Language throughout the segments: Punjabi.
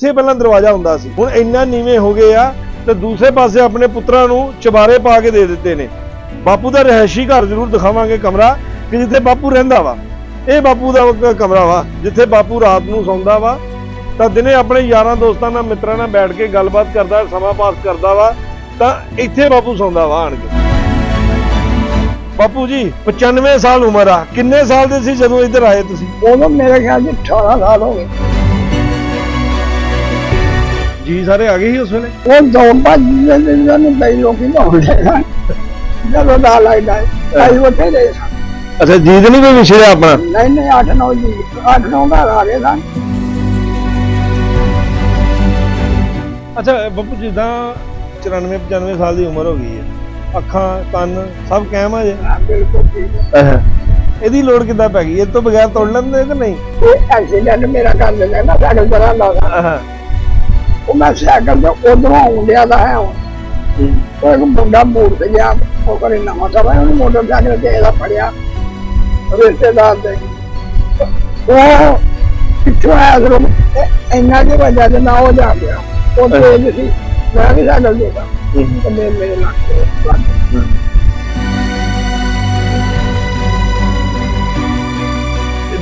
ਇੱਥੇ ਪਹਿਲਾਂ ਦਰਵਾਜ਼ਾ ਹੁੰਦਾ ਸੀ। ਹੁਣ ਇੰਨਾ ਨੀਵੇਂ ਹੋ ਗਏ ਆ ਤੇ ਦੂਸਰੇ ਪਾਸੇ ਆਪਣੇ ਪੁੱਤਰਾਂ ਨੂੰ ਚਬਾਰੇ ਪਾ ਕੇ ਦੇ ਦਿੱਤੇ ਨੇ। ਬਾਪੂ ਦਾ ਰਹਿਸ਼ੀ ਘਰ ਜ਼ਰੂਰ ਦਿਖਾਵਾਂਗੇ ਕਮਰਾ, ਕਿ ਜਿੱਥੇ ਬਾਪੂ ਰਹਿੰਦਾ ਵਾ। ਇਹ ਬਾਪੂ ਦਾ ਕਮਰਾ ਵਾ, ਜਿੱਥੇ ਬਾਪੂ ਰਾਤ ਨੂੰ ਸੌਂਦਾ ਵਾ। ਤਾਂ ਦਿਨੇ ਆਪਣੇ ਯਾਰਾਂ ਦੋਸਤਾਂ ਨਾਲ, ਮਿੱਤਰਾਂ ਨਾਲ ਬੈਠ ਕੇ ਗੱਲਬਾਤ ਕਰਦਾ, ਸਮਾਂ ਪਾਸ ਕਰਦਾ ਵਾ। ਤਾਂ ਇੱਥੇ ਬਾਪੂ ਸੌਂਦਾ ਵਾ ਆਣ ਕੇ। ਬਾਪੂ ਜੀ 95 ਸਾਲ ਉਮਰ ਆ। ਕਿੰਨੇ ਸਾਲ ਦੇ ਸੀ ਜਦੋਂ ਇੱਧਰ ਆਏ ਤੁਸੀਂ? ਉਦੋਂ ਮੇਰੇ ਖਿਆਲ 'ਚ 18 ਸਾਲ ਹੋ ਗਏ। ਜੀ ਸਾਰੇ ਆ ਗਏ ਸੀ ਉਸ ਵੇਲੇ? ਉਹ ਦੌੜ ਭੱਜ ਦੇ ਨੂੰ ਕਈ ਲੋਕੀ ਦੌੜਦੇ ਸਨ ਜਦੋਂ ਦਾ ਲੱਗਦਾ ਕਈ ਉੱਥੇ ਦੇ ਸਨ ਅੱਛਾ ਜੀਤ ਨਹੀਂ ਕੋਈ ਵਿਛੜਿਆ ਆਪਣਾ? ਨਹੀਂ ਨਹੀਂ 8 9 ਜੀ 8 9 ਘਰ ਆ ਗਏ ਸਨ ਅੱਛਾ ਬੱਬੂ ਜਿੱਦਾਂ 94 95 ਸਾਲ ਦੀ ਉਮਰ ਹੋ ਗਈ ਹੈ ਅੱਖਾਂ ਕੰਨ ਸਭ ਕਾਇਮ ਆ ਜੇ? ਹਾਂ, ਬਿਲਕੁਲ ਠੀਕ ਹੈ। ਇਹਦੀ ਲੋੜ ਕਿੱਦਾਂ ਪੈ ਗਈ? ਇਹ ਤੋਂ ਬਗੈਰ ਤੋੜ ਲੈਂਦੇ ਕਿ ਨਹੀਂ? ਇਹ ਐਕਸੀਡੈਂਟ ਮੇਰਾ ਕਰ ਨਾ ਸਾਈਕਲ ਚਲਾ ਲਾਦਾ ਉਹ ਮੈਂ ਸਾਈਕਲ ਤੇ ਉਧਰੋਂ ਆਉਂਦਿਆ ਦਾ ਹੈ ਉਹ ਉਹ ਇੱਕ ਮੁੰਡਾ ਮੋੜ ਤੇ ਗਿਆ ਉਹ ਕਰੇ ਨਵਾਂ ਸਭਾ ਉਹਨੂੰ ਮੋਟਰਸਾਈਕਲ ਤੇ ਇਹਦਾ ਫੜਿਆ ਰਿਸ਼ਤੇਦਾਰ ਦੇ। ਉਹ ਪਿੱਛੋਂ ਆਇਆ ਸੀ ਇੰਨਾ ਦੀ ਵਜ੍ਹਾ ਦੇ ਨਾਲ ਉਹ ਜਾ ਗਿਆ। ਉਹ ਤੇਜ਼ ਸੀ ਮੈਂ ਵੀ ਸਾਈਕਲ ਦੇਦਾ ਤੇ ਮੇਰੇ ਮੇਰੇ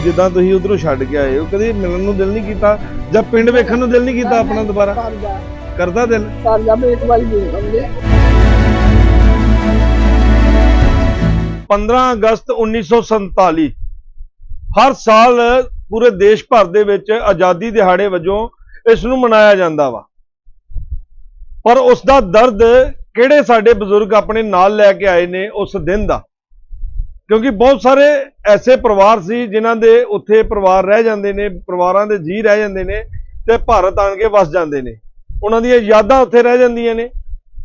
ਜਿੱਦਾਂ ਤੁਸੀਂ ਉਧਰੋਂ ਛੱਡ ਕੇ ਆਏ ਹੋ ਕਦੇ ਮਿਲਣ ਨੂੰ ਦਿਲ ਨਹੀਂ ਕੀਤਾ ਜਾਂ ਪਿੰਡ ਵੇਖਣ ਨੂੰ ਦਿਲ ਨਹੀਂ ਕੀਤਾ ਆਪਣਾ ਦੁਬਾਰਾ? ਕਰਦਾ ਦਿਲ? ਘਰ ਜਾ ਵੀ ਇੱਕ ਵਾਰੀ ਦੇਖ ਸਮਝੇ। 15 ਅਗਸਤ 1947 ਹਰ ਸਾਲ ਪੂਰੇ ਦੇਸ਼ ਭਰ ਦੇ ਵਿੱਚ ਆਜ਼ਾਦੀ ਦਿਹਾੜੇ ਵਜੋਂ ਇਸ ਨੂੰ ਮਨਾਇਆ ਜਾਂਦਾ ਵਾ। ਪਰ ਉਸ ਦਾ ਦਰਦ ਕਿਹੜੇ ਸਾਡੇ ਬਜ਼ੁਰਗ ਆਪਣੇ ਨਾਲ ਲੈ ਕੇ ਆਏ ਨੇ ਉਸ ਦਿਨ ਦਾ? ਕਿਉਂਕਿ ਬਹੁਤ ਸਾਰੇ ਐਸੇ ਪਰਿਵਾਰ ਸੀ ਜਿਨ੍ਹਾਂ ਦੇ ਉੱਥੇ ਪਰਿਵਾਰ ਰਹਿ ਜਾਂਦੇ ਨੇ, ਪਰਿਵਾਰਾਂ ਦੇ ਜੀ ਰਹਿ ਜਾਂਦੇ ਨੇ ਤੇ ਭਾਰਤ ਆਣ ਕੇ ਵਸ ਜਾਂਦੇ ਨੇ। ਉਹਨਾਂ ਦੀਆਂ ਯਾਦਾਂ ਉੱਥੇ ਰਹਿ ਜਾਂਦੀਆਂ ਨੇ।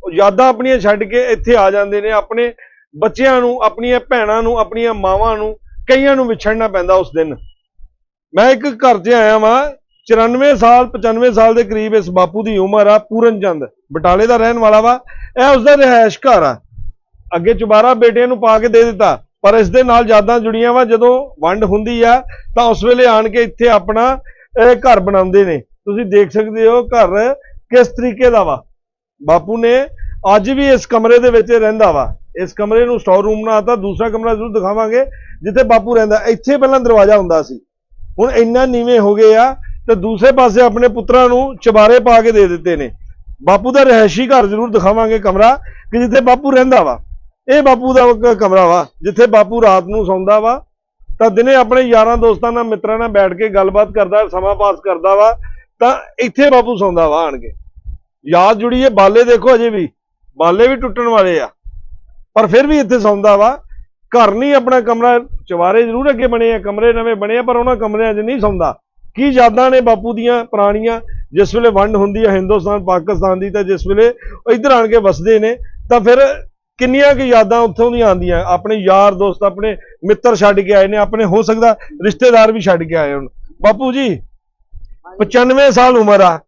ਉਹ ਯਾਦਾਂ ਆਪਣੀਆਂ ਛੱਡ ਕੇ ਇੱਥੇ ਆ ਜਾਂਦੇ ਨੇ, ਆਪਣੇ ਬੱਚਿਆਂ ਨੂੰ, ਆਪਣੀਆਂ ਭੈਣਾਂ ਨੂੰ, ਆਪਣੀਆਂ ਮਾਵਾਂ ਨੂੰ, ਕਈਆਂ ਨੂੰ ਵਿਛੜਨਾ ਪੈਂਦਾ ਉਸ ਦਿਨ। ਮੈਂ ਇੱਕ ਘਰ 'ਚ ਆਇਆ ਵਾਂ 94 ਸਾਲ 95 ਸਾਲ ਦੇ ਕਰੀਬ ਇਸ ਬਾਪੂ ਦੀ ਉਮਰ ਆ, ਪੂਰਨ ਚੰਦ, ਬਟਾਲੇ ਦਾ ਰਹਿਣ ਵਾਲਾ ਵਾ। ਇਹ ਉਸ ਦਾ ਰਿਹਾਇਸ਼ ਘਰ ਆ। ਅੱਗੇ ਚੁਬਾਰਾ ਬੇਟੇ ਨੂੰ ਪਾ ਕੇ ਦੇ ਦਿੱਤਾ। ਪਰ ਇਸ ਦੇ ਨਾਲ ਯਾਦਾਂ ਜੁੜੀਆਂ ਵਾ, ਜਦੋਂ ਵੰਡ ਹੁੰਦੀ ਆ, ਤਾਂ ਉਸ ਵੇਲੇ ਆਣ ਕੇ ਇੱਥੇ ਆਪਣਾ ਘਰ ਬਣਾਉਂਦੇ ਨੇ। ਤੁਸੀਂ ਦੇਖ ਸਕਦੇ ਹੋ ਘਰ ਕਿਸ ਤਰੀਕੇ ਦਾ ਵਾ। ਬਾਪੂ ਨੇ ਅੱਜ ਵੀ ਇਸ ਕਮਰੇ ਦੇ ਵਿੱਚ ਰਹਿੰਦਾ ਵਾ। ਇਸ ਕਮਰੇ ਨੂੰ ਸਟੋਰ ਰੂਮ ਬਣਾਤਾ, ਦੂਸਰਾ ਕਮਰਾ ਜ਼ਰੂਰ ਦਿਖਾਵਾਂਗੇ, ਜਿੱਥੇ ਬਾਪੂ ਰਹਿੰਦਾ। ਇੱਥੇ ਪਹਿਲਾਂ ਦਰਵਾਜ਼ਾ ਹੁੰਦਾ ਸੀ। ਹੁਣ ਇੰਨਾ ਨੀਵੇਂ ਹੋ ਗਏ ਆ, ਤੇ ਦੂਸਰੇ ਪਾਸੇ ਆਪਣੇ ਪੁੱਤਰਾਂ ਨੂੰ ਚਬਾਰੇ ਪਾ ਕੇ ਦੇ ਦਿੱਤੇ ਨੇ। ਬਾਪੂ ਦਾ ਰਹਿਸ਼ੀ ਘਰ ਜ਼ਰੂਰ ਦਿਖਾਵਾਂਗੇ ਕਮਰਾ, ਕਿ ਜਿੱਥੇ ਬਾਪੂ ਰਹਿੰਦਾ ਵਾ। ਇਹ ਬਾਪੂ ਦਾ ਕ- ਕਮਰਾ ਵਾ, ਜਿੱਥੇ ਬਾਪੂ ਰਾਤ ਨੂੰ ਸੌਂਦਾ ਵਾ, ਤਾਂ ਦਿਨੇ ਆਪਣੇ ਯਾਰਾਂ ਦੋਸਤਾਂ ਨਾਲ, ਮਿੱਤਰਾਂ ਨਾਲ ਬੈਠ ਕੇ ਗੱਲਬਾਤ ਕਰਦਾ, ਸਮਾਂ ਪਾਸ ਕਰਦਾ ਵਾ, ਤਾਂ ਇੱਥੇ ਬਾਪੂ ਸੌਂਦਾ ਵਾ ਆਣ ਕੇ। ਯਾਦ ਜੁੜੀ ਹੈ ਬਾਲੇ ਦੇਖੋ ਅਜੇ ਵੀ, ਬਾਲੇ ਵੀ ਟੁੱਟਣ ਵਾਲੇ ਆ, ਪਰ ਫਿਰ ਵੀ ਇੱਥੇ ਸੌਂਦਾ ਵਾ। ਘਰ ਨਹੀਂ ਆਪਣਾ ਕਮਰਾ ਚਵਾਰੇ ਜ਼ਰੂਰ ਅੱਗੇ ਬਣੇ ਆ, ਕਮਰੇ ਨਵੇਂ ਬਣੇ ਆ, ਪਰ ਉਹਨਾਂ ਕਮਰਿਆਂ 'ਚ ਨਹੀਂ ਸੌਂਦਾ। ਕੀ ਯਾਦਾਂ ਨੇ ਬਾਪੂ ਦੀਆਂ ਪੁਰਾਣੀਆਂ? ਜਿਸ ਵੇਲੇ ਵੰਡ ਹੁੰਦੀ ਹੈ ਹਿੰਦੁਸਤਾਨ, ਪਾਕਿਸਤਾਨ ਦੀ, ਤਾਂ ਜਿਸ ਵੇਲੇ ਉਹ ਇੱਧਰ ਆਣ ਕੇ ਵਸਦੇ ਨੇ, ਤਾਂ ਫਿਰ ਕਿੰਨੀਆਂ ਕੁ ਯਾਦਾਂ ਉੱਥੋਂ ਦੀਆਂ ਆਉਂਦੀਆਂ? ਆਪਣੇ ਯਾਰ ਦੋਸਤ ਆਪਣੇ ਮਿੱਤਰ ਛੱਡ ਕੇ ਆਏ ਨੇ ਆਪਣੇ ਹੋ ਸਕਦਾ ਰਿਸ਼ਤੇਦਾਰ ਵੀ ਛੱਡ ਕੇ ਆਏ ਹੋਣ। ਬਾਪੂ ਜੀ 95 ਸਾਲ ਉਮਰ ਆ।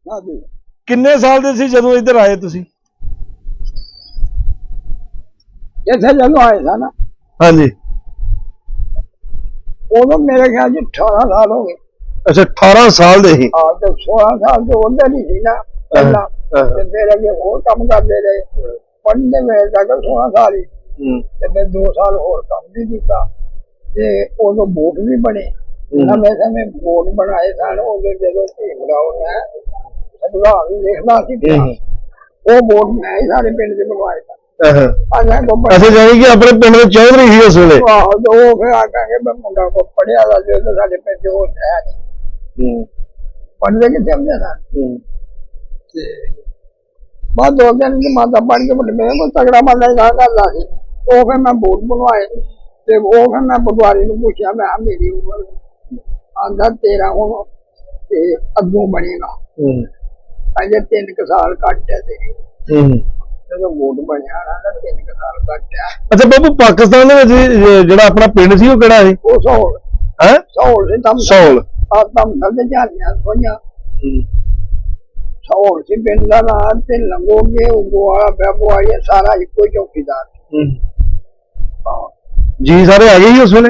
ਕਿੰਨੇ ਸਾਲ ਦੇ ਸੀ ਜਦੋਂ ਇੱਧਰ ਆਏ ਤੁਸੀਂ? ਇੱਥੇ ਜਦੋਂ ਆਏ ਸਨ ਹਾਂਜੀ। ਉਦੋਂ ਮੇਰੇ ਖਿਆਲ 'ਚ 18 ਸਾਲ ਹੋ ਗਏ। ਅੱਛਾ 18 ਸਾਲ ਦੇ ਸੀ। ਆ ਤੇ 16 ਸਾਲ ਤੋਂ ਉਹਦੇ ਨਹੀਂ ਸੀ ਨਾ ਪਹਿਲਾਂ। ਹਾਂ। ਤੇ ਫਿਰ ਅੱਗੇ ਹੋਰ ਕੰਮ ਕਰਦੇ ਰਹੇ। ਪੜ੍ਹਨੇ ਵੇਲੇ ਤੱਕ 16 ਸਾਲ ਹੀ। ਤੇ ਫਿਰ 2 ਸਾਲ ਹੋਰ ਕੰਮ ਵੀ ਕੀਤਾ। ਤੇ ਉਦੋਂ ਵੋਟ ਵੀ ਬਣੇ। ਨਵੇਂ ਸਮੇਂ ਵੋਟ ਬਣਾਏ ਸਨ। ਉਦੋਂ ਜਦੋਂ ਭੀਮਰਾਓ ਨੇ ਸੰਵਿਧਾਨ ਵੀ ਲਿਖਦਾ ਸੀ। ਉਹ ਵੋਟ ਮੈਂ ਸਾਰੇ ਪਿੰਡ ਦੇ ਬਣਵਾਏ ਸਨ। ਅਸਾਂ ਜਾਨੀ ਕਿ ਆਪਣੇ ਪਿੰਡ ਦੇ ਚੌਧਰੀ ਸੀ ਉਸ ਵੇਲੇ? ਆਹੋ ਤੇ ਉਹ ਫਿਰ ਆ ਕਹਾਂਗੇ ਮੈਂ ਮੁੰਡਾ ਕੋ ਪੜਿਆ ਦਾ ਜੋ ਤੇ ਸਾਡੇ ਪਿੰਡ ਚ ਉਹ ਹੈ ਨਹੀਂ। ਪੜ੍ਹਦੇ ਕਿ ਸਮਝਿਆ ਨਾ ਤੇ ਬਾਅਦ ਦੋ ਦਿਨ ਦੀ ਮਾਤਾ ਪੜ ਕੇ ਮੁੰਡੇ ਮੇਰੇ ਕੋਲ ਤਗੜਾ ਮੰਦਾ ਹੀ ਕਰਦਾ ਸੀ। ਉਹ ਫਿਰ ਮੈਂ ਬੋਟ ਬਣਵਾਏ ਤੇ ਉਹ ਫਿਰ ਮੈਂ ਪਟਵਾਰੀ ਨੂੰ ਪੁੱਛਿਆ ਮੈਂ ਕਿਹਾ ਮੇਰੀ ਉਮਰ ਆਂਦਾ ਤੇਰਾ ਹੁਣ ਤੇ ਅੱਗੋਂ ਬਣੇਗਾ। ਅਜੇ ਤਿੰਨ ਕੁ ਸਾਲ ਘੱਟ ਹੈ ਤੇ ਜਦੋਂ ਵੋਟ ਬਣਿਆ ਨਾ ਤਾਂ ਤਿੰਨ ਕੁ ਸਾਲ ਘੱਟ ਹੈ। ਅੱਛਾ ਬਾਬੂ ਪਾਕਿਸਤਾਨ ਦੇ ਵਿੱਚ ਜਿਹੜਾ ਆਪਣਾ ਪਿੰਡ ਸੀ ਉਹ ਕਿਹੜਾ ਸੀ? ਉਹ ਸੌਲ। ਹੈ? ਸੌਲ ਸੀ ਤਮ ਸੌਲ। ਆ ਤਮ ਸਭ ਜਾਣਿਆ ਸੌਲ ਸੀ ਪਿੰਡ ਦਾ ਨਾਂ ਤੇ ਲੰਗੋਗੇ ਉਗੋ ਵਾਲਾ ਬੈਬੋ ਵਾਲੀ ਸਾਰਾ ਇੱਕੋ ਚੌਕੀਦਾਰ। ਜੀ ਸਾਰੇ ਆ ਗਏ ਸੀ ਉਸ ਵੇਲੇ?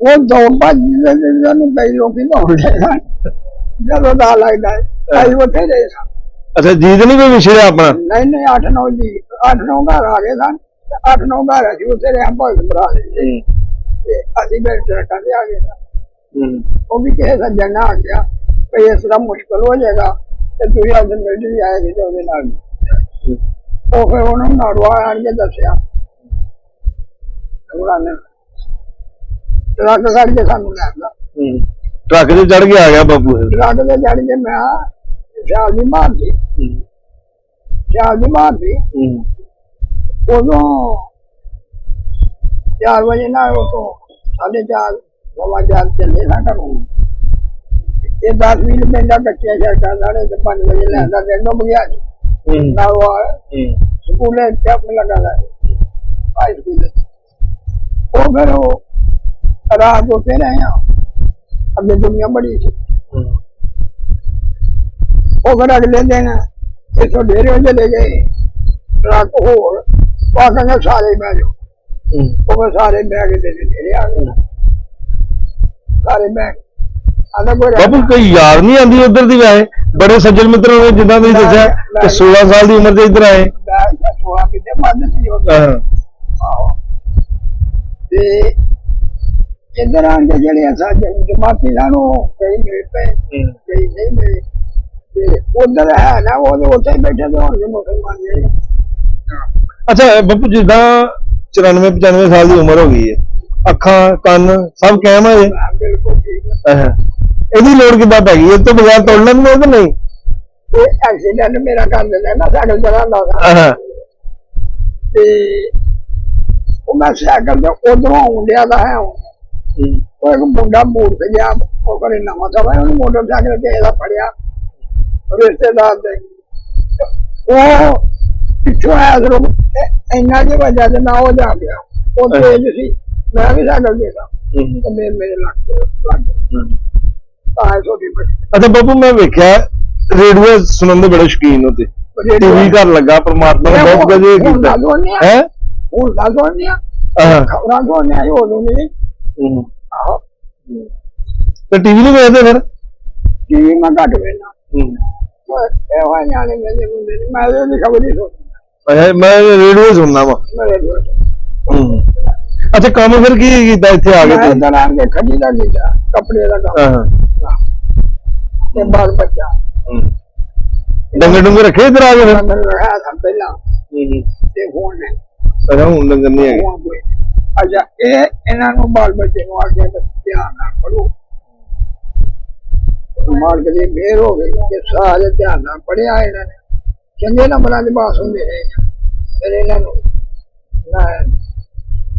ਉਹ ਦੌੜ ਭੱਜ ਦੇ ਨੂੰ ਕਈ ਲੋਕੀ ਦੌੜਦੇ ਸਨ। ਜਦੋਂ ਦਾ ਲੱਗਦਾ ਅਸੀਂ ਉੱਥੇ ਰਹੇ ਸਾਂ। ਅੱਛਾ ਜੀਤ ਨਹੀਂ ਕੋਈ ਵਿਛੜਿਆ ਆਪਣਾ? ਨਹੀਂ ਨਹੀਂ 8 9 ਜੀ 8 9 ਘਰ ਆ ਗਏ ਸਨ। 8 9 ਘਰ ਅਸੀਂ ਉੱਥੇ ਰਹੇ ਭਗਤ ਭਰਾ ਦੇ ਤੇ ਅਸੀਂ ਟਰੱਕਾਂ ਤੇ ਆ ਗਏ ਸਾਂ। ਉਹ ਵੀ ਕਿਸੇ ਸੱਜਣ ਨਾਲ ਆ ਗਿਆ। ਵੀ ਇਸ ਤਰ੍ਹਾਂ ਮੁਸ਼ਕਲ ਹੋ ਜਾਏਗਾ ਤੇ ਤੁਸੀਂ ਅੱਜ ਮਿਲਟਰੀ ਆਏਗੀ ਤੇ ਉਹਦੇ ਨਾਲ ਉਹ ਫਿਰ ਉਹਨੂੰ ਨਾੜਵਾ ਆਣ ਕੇ ਦੱਸਿਆ। ਉਹਨਾਂ ਨੇ ਟਰੱਕ ਕੱਢ ਕੇ ਸਾਨੂੰ ਲੈ ਗਿਆ। ਟਰੱਕ 'ਚ ਚੜ ਕੇ ਆ ਗਿਆ ਬਾਪੂ। ਟਰੱਕ ਤੇ ਚੜ ਕੇ ਮੈਂ ਸਿਆਲ ਦੀ ਮਾਰਦੀ। ਸਿਆਲ ਦੀ ਮਾਰਦੀ। ਉਦੋਂ 4 ਵਜੇ ਨਾਲ ਉਤੋਂ ਸਾਢੇ ਚਾਰ ਸਵਾ ਚਾਰ ਚੱਲੇ ਨਾ ਘਰੋਂ। ਇਹ 10 ਮਿੰਟ ਪੈਂਦਾ ਕੱਚੀਆਂ ਸੜਕਾਂ ਨਾਲੇ ਤੇ 5 ਵਜੇ ਲੈਂਦਾ ਤੇ ਡੁੱਬ ਗਿਆ ਜੀ। ਨਾ ਉਹ ਸਕੂਲੇ ਚੱਪ ਲਗਾ ਦਾ ਹਾਈ ਸਕੂਲ। ਉਹ ਫਿਰ ਉਹ ਰਾਤ ਉੱਤੇ ਰਹੇ ਆ। ਅੱਗੇ ਦੁਨੀਆ ਬੜੀ ਸੀ। ਉਹ ਫਿਰ ਅਗਲੇ ਦਿਨ ਇੱਥੋਂ ਡੇਰੇ ਵਜੇ ਲੈ ਗਏ। ਰਾਤ ਹੋਰ ਕਹਿੰਦੇ ਸਾਰੇ ਬਹਿ ਜਾਓ ਉਹ ਸਾਰੇ ਬਹਿ ਕੇ ਤੇ ਡੇਰੇ ਆ ਗਏ। ਸਾਰੇ ਬਹਿ ਆਦਾ ਕੋਈ ਯਾਦ ਨਹੀਂ ਆਂਦੀ ਉਧਰ ਦੀ ਵੈਸੇ? ਬੜੇ ਸੱਜਣ ਮਿੱਤਰ ਹੋਣੇ ਜਿੱਦਾਂ ਤੁਸੀਂ ਦੱਸਿਆ ਕਿ 16 ਸਾਲ ਦੀ ਉਮਰ 'ਚ ਇੱਧਰ ਆਏ। ਬਹਿ ਸੋਆ ਕਿਤੇ ਬੰਦ ਸੀ ਉਹ ਹਾਂ। ਆਹੋ। ਤੇ ਇੱਧਰ ਆਂ ਕੇ ਜਿਹੜੇ ਅਸਾਂ ਜਮਾਤੀ ਸਾਨੂੰ ਕਈ ਮਿਲ ਪਏ ਕਈ ਨਹੀਂ ਮਿਲੇ। ਤੇ ਉਧਰ ਹੈ ਨਾ ਉਹ ਉੱਥੇ ਹੀ ਬੈਠੇ ਤੇ ਹੋਣਗੇ ਮੁਸਲਮਾਨ ਜਿਹੜੇ ਅੱਛਾ ਬਾਪੂ ਜਿੱਦਾਂ 94 95 ਸਾਲ ਦੀ ਉਮਰ ਹੋ ਗਈ ਹੈ। ਅੱਖਾਂ ਕੰਨ ਸਭ ਕਾਇਮ ਹਾਂ, ਬਿਲਕੁਲ ਠੀਕ ਹੈ ਇਹਦੀ ਲੋੜ ਕਿੱਦਾਂ ਪੈ ਗਈ ਇਹ ਤੋਂ ਬਗੈਰ ਤੋੜਨ ਨੂੰ ਨਹੀਂ? ਇਹ ਐਕਸੀਡੈਂਟ ਮੇਰਾ ਕਰ ਦਿੰਦਾ ਨਾ ਸਾਈਕਲ ਚਲਾਉਂਦਾ ਸੀ ਹਾਂ ਤੇ ਉਹ ਮੈਂ ਸਾਈਕਲ ਤੇ ਉਧਰੋਂ ਆਉਂਦਿਆ ਦਾ ਹੈ। ਉਹ ਇੱਕ ਮੁੰਡਾ ਮੂੜ ਤੇ ਗਿਆ ਉਹ ਕਰੇ ਨਵਾਂ ਸਵਾ ਉਹਨੂੰ ਮੋਟਰਸਾਈਕਲ ਤੇ ਇਹਦਾ ਫੜਿਆ ਰਿਸ਼ਤੇਦਾਰ ਦੇ। ਉਹ ਪਿੱਛੋਂ ਆਇਆ ਜਦੋਂ ਇਹ ਇੰਨਾ ਜਿਹਾ ਵਜਾ ਤੇ ਨਾ ਉਹ ਜਾ ਗਿਆ। ਉਹ ਤੇਜ਼ ਸੀ ਮੈਂ ਵੀ ਸਾਈਕਲ ਸਾਂ ਤੇ ਮੇਰੇ ਮੇਰੇ ਲੱਗ ਲੱਗ ਗਿਆ। ਤਾਂ ਛੋਟੀ ਬੜੀ ਅੱਛਾ ਬਾਪੂ ਮੈਂ ਵੇਖਿਆ ਰੇਡੀਓ ਸੁਣਨ ਦੇ ਬੜੇ ਸ਼ੌਕੀਨ ਹੁੰਦੇ ਟੀਵੀ ਘਰ ਲੱਗਾ ਪਰਮਾਤਮਾ ਨੇ ਬਹੁਤ ਵਧੀਆ ਹੁਣ ਕੀਤਾ ਹੈ? ਹੁਣ ਦੱਸ ਉਹਨੇ ਹਾਂ। ਖਬਰਾਂ ਤੋਂ ਉਹਨੇ ਆਈ ਉਦੋਂ ਨਹੀਂ ਆਹੋ। ਤੇ ਟੀਵੀ ਨਹੀਂ ਵੇਖਦੇ ਫਿਰ? ਟੀਵੀ ਮੈਂ ਘੱਟ ਵੇਖਣਾ ਇਹ ਹੋਇਆ ਨਿਆਣੇ ਮੇਰੇ ਹੁੰਦੇ ਨੇ। ਮੈਂ ਉਹਦੀ ਖਬਰ ਹੀ ਸੁਣਦਾ। ਮੈਂ ਰੇਡੀਓ ਸੁਣਨਾ ਵਾ। ਮੇਰੇ ਕੋਲ ਅੱਛਾ ਕੰਮ ਫਿਰ ਕੀ ਕੀਤਾ ਇੱਥੇ ਆ ਕੇ ਮੈਂ ਤੁਸੀਂ? ਆ ਕੇ ਖੱਡੀ ਦਾ ਕੀਤਾ ਕੱਪੜੇ ਦਾ ਕੰਮ। ਹਾਂ ਤੇ ਬਾਲ ਬੱਚਾ। ਡੰਗਰ ਡੰਗਰ ਰੱਖੇ ਇੱਧਰ ਆ ਕੇ ਫਿਰ? ਮੈਂ ਰਹਾ ਤਾਂ ਪਹਿਲਾਂ। ਤੇ ਹੁਣ ਨੇ। ਅੱਛਾ ਹੁਣ ਡੰਗਰ ਨਹੀਂ ਹੈਗੇ। ਹੁਣ ਕੋਈ ਅੱਛਾ ਇਹ ਇਹਨਾਂ ਨੂੰ ਬਾਲ ਬੱਚੇ ਨੂੰ ਆ ਕੇ ਧਿਆਨ ਨਾਲ ਪੜੋ ਮਾਲਕ ਦੀ ਮਿਹਰ ਹੋ ਗਈ ਕਿ ਸਾਰੇ ਧਿਆਨ ਨਾਲ ਪੜਿਆ ਇਹਨਾਂ ਨੇ। ਚੰਗੇ ਨੰਬਰਾਂ ਦੇ ਪਾਸ ਹੁੰਦੇ ਰਹੇ। ਨੇ। ਫਿਰ ਇਹਨਾਂ ਨੂੰ ਨਾ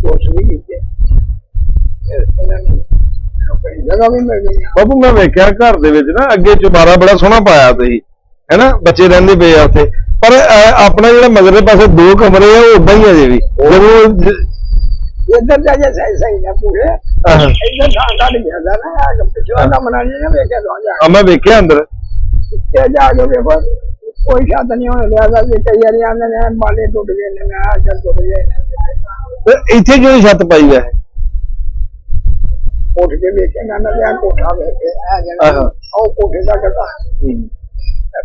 ਕੋਰਸ ਵੀ ਕੀਤੇ। ਫਿਰ ਇਹਨਾਂ ਨੂੰ ਨੌਕਰੀ ਜਗ੍ਹਾ ਵੀ ਮਿਲ ਗਈ ਬਾਬੂ ਮੈਂ ਵੇਖਿਆ ਘਰ ਦੇ ਵਿੱਚ ਨਾ ਅੱਗੇ ਚੁਬਾਰਾ ਬੜਾ ਸੋਹਣਾ ਪਾਇਆ ਤੁਸੀਂ ਹੈਨਾ? ਬੱਚੇ ਰਹਿੰਦੇ ਪਏ ਆ ਉੱਥੇ। ਪਰ ਆਪਣਾ ਜਿਹੜਾ ਮਗਰਲੇ ਪਾਸੇ ਦੋ ਕਮਰੇ ਆ ਉਹ ਉਦਾਂ ਹੀ ਆ ਜੇ ਵੀ। ਜਦੋਂ ਇੱਧਰ ਜਾ ਕੇ ਸਹੀ ਸਹੀ ਨਾ ਪੂਰੇ। ਇੱਧਰ ਥਾਂ ਕੱਢ ਗਿਆ ਦਾ ਨਾ ਆ ਪਿਛਲਾ ਕੰਮ ਨਾ ਵੇਖਿਆ ਦੋ ਜਾ ਆ ਮੈਂ ਵੇਖਿਆ ਅੰਦਰ। ਤੇ ਜਾ ਕੇ ਵੇਖੋ ਕੋਈ ਸ਼ਾਤ ਨਹੀਂ ਹੋਣ ਲਿਆ ਦਾ ਜੇ ਕਈ ਆਂਦੇ ਨੇ ਮਾਲੇ ਟੁੱਟ ਗਏ ਨੇ ਆ ਚੱਲ ਟੁੱਟ ਗਏ ਤੇ ਇੱਥੇ ਕਿਉਂ ਛੱਤ ਪਾਈ ਹੈ ਉੱਠ ਕੇ ਵੇਖੇ ਨਾ ਨਾ ਲਿਆ ਕੋਠਾ ਵੇਖੇ ਆ ਜਾਣਾ। ਆਹਾ। ਉਹ ਕੋਠੇ ਦਾ ਕਟਾ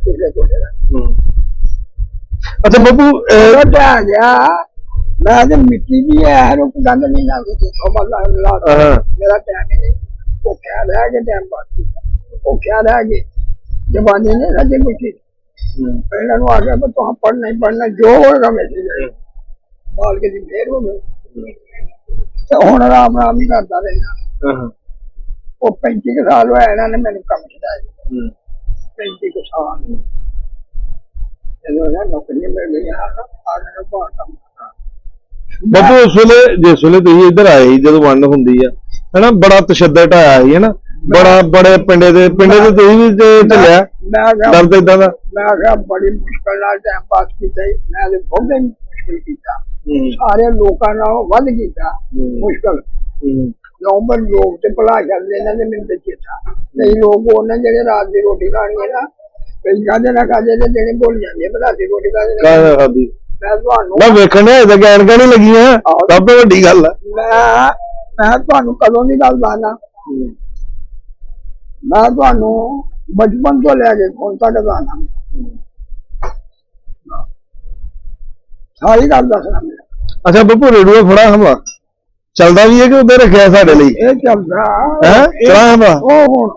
ਪਿਛਲੇ ਕੋਠੇ ਦਾ। ਅੱਛਾ ਬਾਬੂ ਅਹ, ਕੋਠਾ ਆ ਗਿਆ ਮੈਂ ਤੇ ਮਿੱਟੀ ਦੀ ਹੈ ਰੁਕ ਗੰਦ ਨਹੀਂ ਨਾ ਕੋਈ ਸੋਮਾ ਲਾ ਲਾ ਹਾਂ। ਮੇਰਾ ਟਾਈਮ ਨਹੀਂ। ਉਹ ਕਿਆ ਰਹਿ ਕੇ ਟਾਈਮ ਪਾਸ ਕੀਤਾ ਉਹ ਕਿਆ ਰਹਿ ਗਏ। ਜਵਾਨੀ ਨੇ ਸੱਜੇ ਮੁੱਠੀ ਇਹਨਾਂ ਨੂੰ ਆ ਗਿਆ ਵੀ ਤੁਹਾਂ ਪੜ੍ਹਨਾ ਹੀ ਪੜ੍ਹਨਾ ਜੋ ਹੋਏਗਾ ਮੇਰੇ ਜਾਏ ਮਾਲਕ ਦੀ ਮਿਹਰ ਹੋਵੇ ਤੇ ਹੁਣ ਆਰਾਮ ਆਰਾਮ ਹੀ ਕਰਦਾ ਰਹਿਣਾ ਹਾਂ, ਉਹ 35 ਕੁ ਸਾਲ ਹੋਇਆ ਇਹਨਾਂ ਨੇ ਮੈਨੂੰ ਕੰਮ ਛਡਾਇਆ ਹਮ। 35 ਕੁ ਸਾਲ। ਜਦੋਂ ਨੂੰ ਨੌਕਰੀ ਮਿਲ ਗਈ ਆ ਆ ਕੇ ਬਾਹਰ ਕੰਮ। ਬਾਬੂ ਉਸ ਵੇਲੇ ਜਿਸ ਵੇਲੇ ਤੁਸੀਂ ਇੱਧਰ ਆਏ ਸੀ ਜਦੋਂ ਵੰਡ ਹੁੰਦੀ ਆ ਹੈਨਾ ਬੜਾ ਤਸ਼ੱਦਦ ਆਇਆ ਸੀ ਹੈਨਾ। ਬੜਾ ਬੜੇ ਪਿੰਡੇ ਦੇ ਪਿੰਡੇ ਦੇ ਤੁਸੀਂ ਵੀ ਤੇ ਝੱਲਿਆ ਮੈਂ ਕਿਹਾ ਦਰਦ ਇਦਾਂ ਦਾ? ਮੈਂ ਕਿਹਾ ਬੜੀ ਮੁਸ਼ਕਲ ਨਾਲ ਟਾਈਮ ਪਾਸ ਕੀਤਾ ਮੈਂ ਤੇ ਬਹੁਤ ਹੀ ਮੁਸ਼ਕਲ ਕੀਤਾ। ਸਾਰੇ ਲੋਕਾਂ ਨਾਲੋਂ ਵੱਧ ਕੀਤਾ। ਮੁਸ਼ਕਲ। ਨੌਬਰ ਲੋਕ ਤੇ ਭਲਾ ਕਰਦੇ ਇਹਨਾਂ ਦੇ ਮੈਨੂੰ ਤੇ ਚੇਤਾ। ਕਈ ਲੋਕ ਉਹਨਾਂ ਜਿਹੜੇ ਰਾਤ ਦੀ ਰੋਟੀ ਖਾਣੀ ਹੈ ਨਾ ਕਈ ਕਾਹਦੇ ਨਾ ਕਾਹਦੇ ਤੇ ਜਿਹੜੇ ਭੁੱਲ ਜਾਂਦੇ ਭਲਾ ਦੀ ਰੋਟੀ ਨਾਲ ਕਾਹਦਾ ਖਾਦੀ ਮੈਂ ਤੁਹਾਨੂੰ ਮੈਂ ਵੇਖਣ ਡਿਆ ਇਹਦਾ ਗੈਣਕਾਂ ਨਹੀਂ ਲੱਗੀਆਂ ਸਭ ਤੋਂ ਵੱਡੀ ਗੱਲ ਆ। ਮੈਂ ਮੈਂ ਤੁਹਾਨੂੰ ਕਦੋਂ ਦੀ ਗੱਲ ਦੱਸਦਾ? ਮੈਂ ਤੁਹਾਨੂੰ ਬਚਪਨ ਤੋਂ ਲੈ ਕੇ ਹੁਣ ਤੱਕ ਦਾ ਸਾਰੀ ਗੱਲ ਦੱਸਣਾ ਮੇਰਾ ਅੱਛਾ ਬੱਪੂ ਰੇਡੂਆ ਫੜਾ ਹਮਾ ਚੱਲਦਾ ਵੀ ਹੈ ਕਿ ਉਹਦੇ ਰੱਖਿਆ ਸਾਡੇ ਲਈ? ਇਹ ਚੱਲਦਾ। ਹੈ? ਚਲਾ ਹਮਾ ਉਹ ਹੁਣ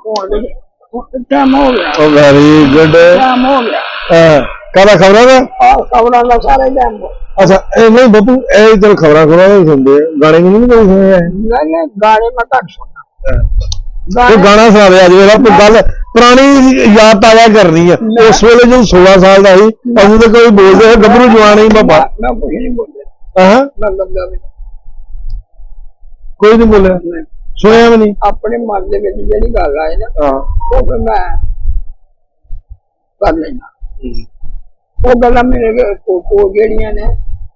ਹੁਣ ਟਾਈਮ ਹੋ ਗਿਆ। ਉਹ ਵੈਰੀ ਗੁੱਡ ਟਾਈਮ ਹੋ ਗਿਆ। ਹਾਂ ਕਾਹਦਾ ਖਬਰਾਂ ਦਾ? ਆ ਖਬਰਾਂ ਦਾ ਸਾਰਾ ਟਾਈਮ ਅੱਛਾ ਇਹ ਨਹੀਂ ਬੱਪੂ ਇਹ ਚਲ ਖਬਰਾਂ ਖਬਰਾਂ ਸੁਣਦੇ। ਗਾਣੇ ਨਹੀਂ ਕੋਈ ਹੈ ਨਹੀਂ ਗਾਣੇ ਮੈਂ ਘੱਟ ਸੁਣਦਾ। ਉਹ ਗਾਣੇ ਸੁਣਾ ਦੇ ਅੱਜ ਮੇਰਾ ਗੱਲ ਪੁਰਾਣੀ ਯਾਦ ਤਾਜ਼ਾ ਕਰਨੀ ਆ। ਉਸ ਵੇਲੇ ਜਦੋਂ 16 ਸਾਲ ਦਾ ਸੀ ਅਸੀਂ ਤਾਂ ਕੋਈ ਬੋਲਦੇ ਸੀ ਗੱਭਰੂ ਜਵਾਨ ਹੀ ਬਾਬਾ। ਮੈਂ ਕੁਝ ਨਹੀਂ ਹਾਂ? ਕੋਈ ਨਹੀਂ ਬੋਲਿਆ। ਸੁਣਿਆ ਵੀ ਨਹੀਂ। ਆਪਣੇ ਮਨ ਦੇ ਵਿੱਚ ਜਿਹੜੀ ਗੱਲ ਆਏ ਨਾ ਹਾਂ। ਉਹ ਫਿਰ ਮੈਂ ਕਰ ਲੈਣਾ ਉਹ ਗੱਲਾਂ ਮੇਰੇ ਕੋ ਕੋ ਜਿਹੜੀਆਂ ਨੇ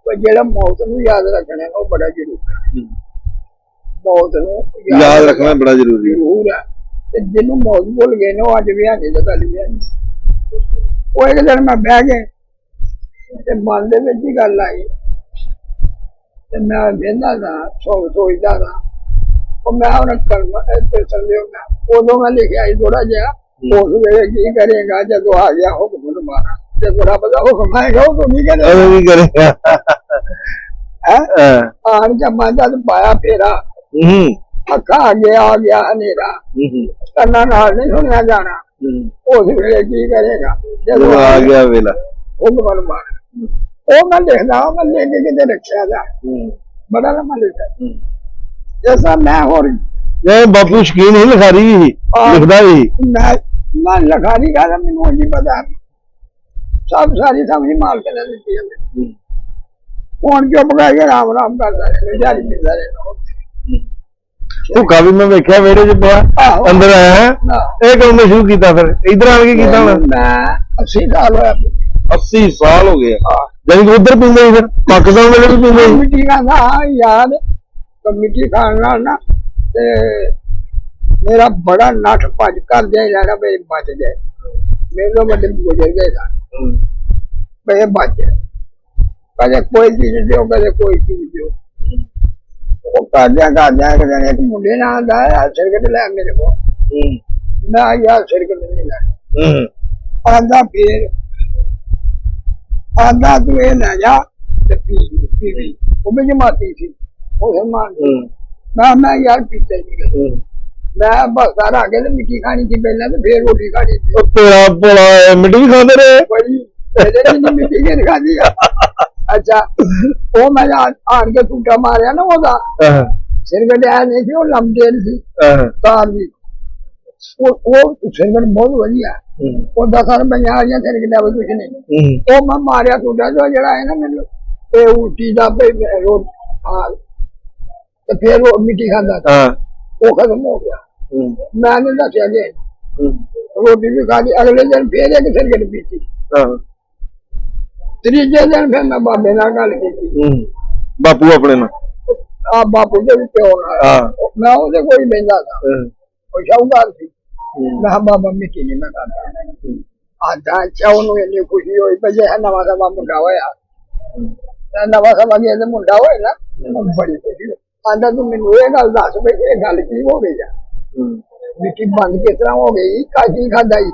ਉਹ ਜਿਹੜਾ ਮੌਤ ਨੂੰ ਯਾਦ ਰੱਖਣਾ ਹੈ, ਉਹ ਬੜਾ ਜ਼ਰੂਰੀ ਹੈ। ਮੌਤ ਨੂੰ ਯਾਦ ਰੱਖਣਾ ਬੜਾ ਜ਼ਰੂਰੀ ਹੈ। ਜ਼ਰੂਰ ਹੈ। ਤੇ ਜਿਹਨੂੰ ਮੌਤ ਭੁੱਲ ਗਏ ਨੇ ਉਹ ਅੱਜ ਵੀ ਆਣੇ ਦਾ ਗੱਲ ਵੀ ਨਹੀਂ ਉਹ ਇੱਕ ਦਿਨ ਮੈਂ ਬਹਿ ਗਏ ਤੇ ਮਨ ਦੇ ਵਿੱਚ ਹੀ ਗੱਲ ਆਈ। ਤੇ ਮੈਂ ਵੇਂਦਾ ਦਾ ਸੋ ਸੋਚਦਾ ਦਾ। ਉਹ ਮੈਂ ਉਹਨਾਂ ਕਲਮਾ ਤੇ ਚੱਲਿਓ ਮੈਂ। ਉਦੋਂ ਮੈਂ ਲਿਖਿਆ ਸੀ ਥੋੜਾ ਜਿਹਾ ਉਸ ਵੇਲੇ ਕੀ ਕਰੇਗਾ ਜਦੋਂ ਆ ਗਿਆ ਹੁਕਮ ਤੁਹਾਡਾ ਤੇ ਥੋੜਾ ਬਦਾ ਹੁਕਮ ਆਏਗਾ ਉਹ ਤੋਂ ਨਹੀਂ ਕਰੇਗਾ? ਉਹ ਵੀ ਕਰੇ ਹੈ। ਆਣ ਜਮਾ ਜਦ ਪਾਇਆ ਫੇਰਾ। ਹੂੰ। ਅੱਖਾਂ ਆ ਗਿਆ ਆ ਗਿਆ ਹਨੇਰਾ ਹੂੰ ਕੰਨਾਂ ਨਾਲ ਨਹੀਂ ਸੁਣਿਆ ਜਾਣਾ ਉਸ ਵੇਲੇ ਕੀ ਕਰੇਗਾ? ਜਦੋਂ ਜਦੋਂ ਆ ਗਿਆ ਵੇਲਾ। ਹੁਕਮ ਨੂੰ ਮਾਰ ਉਹ ਮੈਂ ਲਿਖਦਾ ਮੈਂ ਲੈ ਕੇ ਕਿਤੇ ਰੱਖਿਆ ਦਾ ਬੜਾ ਲੰਮਾ ਲਿਖਿਆ ਜੈਸਾ ਮੈਂ ਹੋਰ ਇਹ ਬਾਪੂ ਸ਼ਕੀਨ ਨਹੀਂ ਲਿਖਾਰੀ ਹਾਂ। ਲਿਖਦਾ ਸੀ। ਮੈਂ ਮੈਂ ਲਖਾਰੀ ਗੱਲ ਮੈਨੂੰ ਨਹੀਂ ਪਤਾ ਸਭ ਸਾਰੀ ਸਮਝ ਮਾਰ ਕੇ ਲੈ ਦਿੱਤੀ ਹੈ। ਹੁਣ ਚੁੱਪ ਕਰਕੇ ਰਾਮ ਰਾਮ ਕਰਦਾ ਰਹੇ ਜਾਰੀ ਮਿਲਦਾ ਰਹੇ ਉਹ ਕਾਵੀ ਮੈਂ ਵੇਖਿਆ ਵਿਹੜੇ 'ਚ ਪਿਆ ਆਹੋ। ਅੰਦਰ ਆਇਆ ਹੈਂ? ਨਾ। ਇਹ ਕੰਮ ਮੈਂ ਸ਼ੁਰੂ ਕੀਤਾ ਫਿਰ। ਇਧਰ ਆਣ ਕੇ ਕੀਤਾ ਹੁਣ? ਮੈਂ 80 ਸਾਲ ਹੋਇਆ ਪਈ। 80 ਸਾਲ ਹੋ ਗਏ। ਜਾਨੀ ਕਿ ਉਧਰ ਪੀਂਦੇ ਸੀ ਫਿਰ? ਪਾਕਿਸਤਾਨ ਵੇਲੇ ਵੀ ਪੀਂਦੇ ਸੀ ਮਿੱਟੀ ਦਾ ਨਾ ਯਾਦ ਤਾਂ ਮਿੱਟੀ ਖਾਣ ਨਾਲ ਨਾ ਤੇ ਮੇਰਾ ਬੜਾ ਨੱਠ ਭੱਜ ਕਰ ਦੇ ਲੈਣਾ ਮੇਰੇ ਬਚ ਗਏ ਮੈਨੂੰ ਵੱਡੇ ਗੁਜ਼ਰ ਗਏ ਸਨ ਮੇਰੇ ਬਚ ਗਏ ਕਦੇ ਕੋਈ ਚੀਜ਼ ਦਿਓ ਕਦੇ ਕੋਈ ਚੀਜ਼ ਕਰਦਿਆਂ ਕਰਦਿਆਂ ਇੱਕ ਦਿਨ ਇੱਕ ਮੁੰਡੇ ਨਾਲ ਹੈ ਸਿਰਕਟ ਲੈ ਮੇਰੇ ਕੋਲ। ਮੈਂ ਯਾਰ ਸਿਰਕਟ ਨਹੀਂ ਲੈ ਆਂਦਾ ਫੇਰ ਆਂਦਾ ਤੂੰ ਇਹ ਲੈ ਜਾ ਤੇ ਪੀ ਪੀ ਪੀ ਉਹ ਵੀ ਜਮਾਤੀ ਸੀ ਉਹ ਮਾਨ ਮੈਂ ਮੈਂ ਯਾਰ ਪੀਤੇ ਨਹੀਂ। ਗਏ ਮੈਂ ਬਸ ਸਾਰਾ ਕੇ ਤੇ ਮਿੱਟੀ ਖਾਣੀ ਸੀ ਪਹਿਲਾਂ ਤੇ ਫੇਰ ਰੋਟੀ ਖਾਣੀ ਸੀ। ਤੇਰਾ ਭੋਲਾ ਮਿੱਟੀ ਵੀ ਖਾਂਦੇ ਰਹੇ? ਕੋਈ ਇਹਦੇ ਨਹੀਂ ਮਿੱਟੀ ਖਾਦੀ ਆ? ਅੱਛਾ ਉਹ ਮੈਂ ਆ- ਆਣ ਕੇ ਟੂਟਾ ਮਾਰਿਆ ਨਾ ਉਹਦਾ? ਸਿਰ ਗੱਡਿਆ ਨਹੀਂ ਸੀ ਉਹ ਲੰਬੇਲ ਸੀ। ਤਾਰ ਦੀ ਉਹ ਉਹ ਸਿਰ ਗੱਡ ਬਹੁਤ ਵਧੀਆ। ਉਹ ਦਸਾਂ ਪੰਜਾਹ ਜਾਂ ਸਿਰ ਗੱਡਿਆ ਕੁਛ ਨਹੀਂ। ਉਹ ਮੈਂ ਮਾਰਿਆ ਟੂਟਾ ਜੋ ਜਿਹੜਾ ਹੈ ਨਾ ਮੈਨੂੰ ਇਹ ਉਲਟੀ ਦਾ ਪੇ ਰੋ ਆ। ਤੇ ਫਿਰ ਉਹ ਮਿੱਟੀ ਖਾਂਦਾ ਉਹ ਖਤਮ ਹੋ ਗਿਆ। ਮੈਂ ਨਹੀਂ ਦੱਸਿਆ ਜੇ ਰੋਟੀ ਵੀ ਖਾ ਲਈ ਅਗਲੇ ਦਿਨ ਫੇਰ ਇੱਕ ਸਿਰ ਗੱਡ ਪੀਤੀ। ਹਾਂ ਤੀਜੇ ਦਿਨ ਫਿਰ ਮੈਂ ਬਾਬੇ ਨਾਲ ਗੱਲ ਕੀਤੀ। ਬਾਪੂ ਆਪਣੇ ਨਾਲ? ਆ ਬਾਪੂ ਦੇ ਵੀ ਪਿਓ ਨਾਲ। ਹਾਂ। ਮੈਂ ਉਹਦੇ ਕੋਈ ਬੈਂਦਾ ਸੀ ਉਹ ਸ਼ੌਕਦਾਰ ਸੀ। ਮੈਂ ਬਾਬਾ ਮਿੱਟੀ ਨਹੀਂ ਮੈਂ ਕਰਦਾ ਆਦਾ ਚਾਹ ਨੂੰ ਇੰਨੀ ਖੁਸ਼ੀ ਹੋਈ ਪਈ ਹੈ ਨਵਾਂ ਸਵਾ ਮੁੰਡਾ ਹੋਇਆ। ਨਵਾਂ ਸਵਾ ਗਿਆ ਤੇ ਮੁੰਡਾ ਹੋਇਆ ਨਾ ਬੜੀ ਖੁਸ਼ੀ ਆਂਦਾ ਤੂੰ ਮੈਨੂੰ ਇਹ ਗੱਲ ਦੱਸ ਬਈ ਇਹ ਗੱਲ ਕੀ ਹੋ ਗਈ ਆ? ਮਿੱਟੀ ਬੰਦ ਕਿਸ ਤਰ੍ਹਾਂ ਹੋ ਗਈ ਕਾਜੀ ਖਾਦਾ ਹੀ।